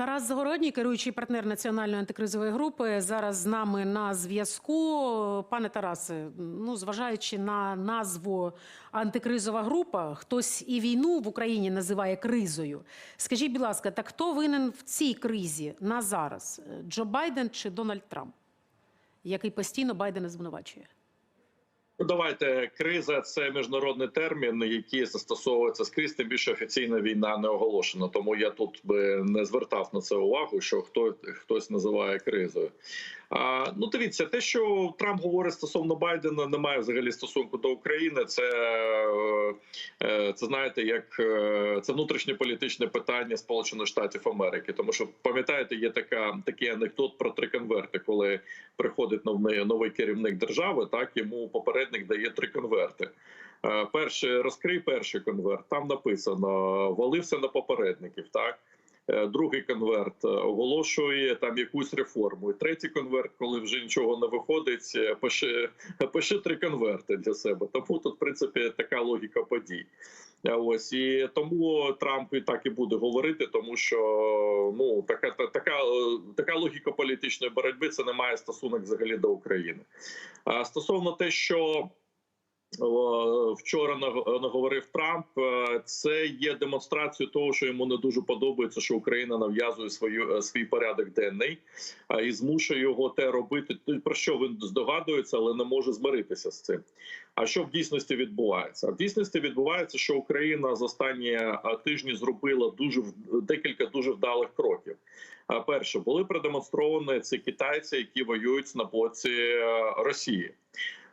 Тарас Загородній, керуючий партнер національної антикризової групи, зараз з нами на зв'язку. Пане Тарасе, ну зважаючи на назву антикризова група, хтось і війну в Україні називає кризою. Скажіть, будь ласка, так хто винен в цій кризі на зараз? Джо Байден чи Дональд Трамп, який постійно Байдена звинувачує? Ну, давайте криза це міжнародний термін, який застосовується скрізь. Тим більше офіційна війна не оголошена. Тому я тут би не звертав на це увагу, що хто хтось називає кризою. А, ну дивіться, те, що Трамп говорить стосовно Байдена, не має взагалі стосунку до України. Це е, це знаєте, як е, це внутрішньополітичне питання Сполучених Штатів Америки. Тому що пам'ятаєте, є така такий анекдот про три конверти, коли приходить новий новий керівник держави, так йому попередник дає три конверти. Е, Перший розкрий перший конверт. Там написано валився на попередників. Так другий конверт е, оголошує там якусь реформу. І третій конверт, коли вже нічого не виходить, е, пише, пише три конверти для себе. Тому тут, в принципі, така логіка подій. Ось і тому Трамп і так і буде говорити, тому що ну така та- така, е, така логіка політичної боротьби це не має стосунок взагалі до України. А стосовно те, що вчора наг- наговорив Трамп, е, це є демонстрацією того, що йому не дуже подобається, що Україна нав'язує свою е, свій порядок денний і змушує його те робити. Про що він здогадується, але не може змиритися з цим. А що в дійсності відбувається? В дійсності відбувається, що Україна за останні е, тижні зробила дуже декілька дуже вдалих кроків. Перше були продемонстровані ці китайці, які воюють на боці Росії.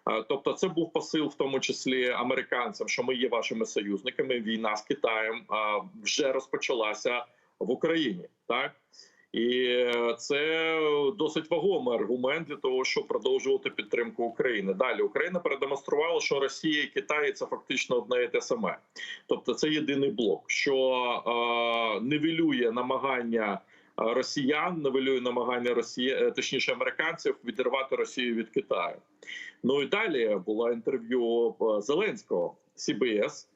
А, Тобто, це був посил, в тому числі американцям, що ми є вашими союзниками. Війна з Китаєм вже розпочалася в Україні, так і е, це досить вагомий аргумент для того, щоб продовжувати підтримку України. Далі Україна продемонструвала, що Росія і Китай це фактично одне і те саме. Тобто, це єдиний блок, що е, нивелює намагання. Е, Росіян нивелює намагання Росії, е, точніше американців, відірвати Росію від Китаю. Ну і далі було інтерв'ю е, Зеленського CBS.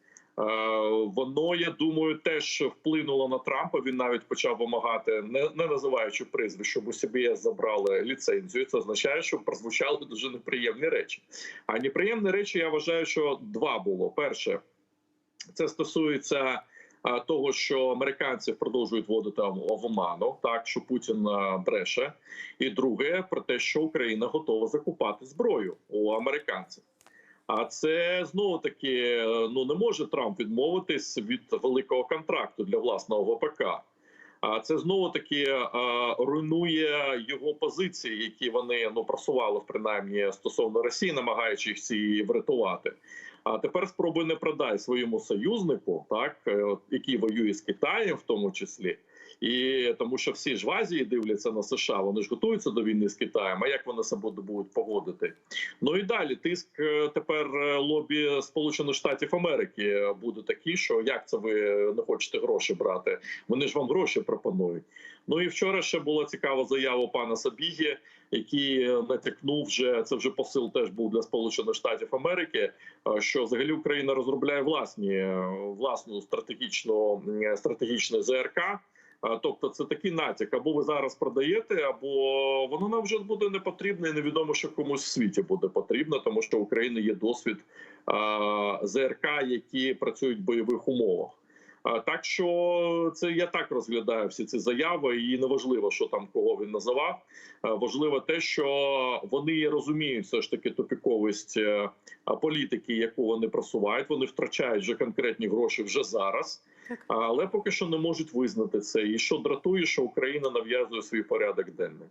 Воно, я думаю, теж вплинуло на Трампа. Він навіть почав вимагати, не, не називаючи прізвищ, щоб у CBS забрали ліцензію. Це означає, що прозвучали дуже неприємні речі. А неприємні речі я вважаю, що два було. Перше, це стосується того, що американці продовжують вводити в оману, так що Путін бреше, і друге про те, що Україна готова закупати зброю у американців. А це знову таки ну не може Трамп відмовитись від великого контракту для власного ВПК. А це знову таки е, руйнує його позиції, які вони ну просували принаймні стосовно Росії, намагаючись її врятувати. А тепер спробуй не продай своєму союзнику, так е, який воює з Китаєм, в тому числі. І тому, що всі ж в Азії дивляться на США, вони ж готуються до війни з Китаєм. А як вони себе будуть поводити? Ну і далі тиск е, тепер е, лобі Сполучених Штатів Америки буде такий, що як це ви не хочете гроші брати? Вони ж вам гроші пропонують. Ну і вчора ще була цікава заява пана Сабігі, який натякнув вже це вже посил теж був для Сполучених Штатів Америки. е, Що взагалі Україна розробляє власні власну стратегічну стратегічне ЗРК. А, Тобто це такий натяк, або ви зараз продаєте, або воно нам вже буде не потрібне, і невідомо, що комусь в світі буде потрібно, тому що в України є досвід а, ЗРК, які працюють в бойових умовах. Так що це я так розглядаю всі ці заяви, і неважливо, що там кого він називав. Важливо те, що вони розуміють все ж таки тупіковість е, політики, яку вони просувають. Вони втрачають вже конкретні гроші вже зараз. Але поки що не можуть визнати це. І що дратує, що Україна нав'язує свій порядок денний.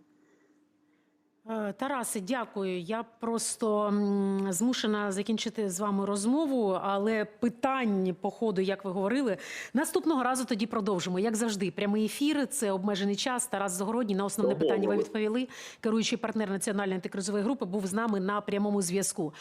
Е, Тарасе, дякую. Я просто змушена закінчити з вами розмову, але питань по ходу, як ви говорили, наступного разу тоді продовжимо. Як завжди, прямий ефір, це обмежений час. Тарас Загородній на основне питання ви відповіли. Керуючий партнер національної антикризової групи був з нами на прямому зв'язку.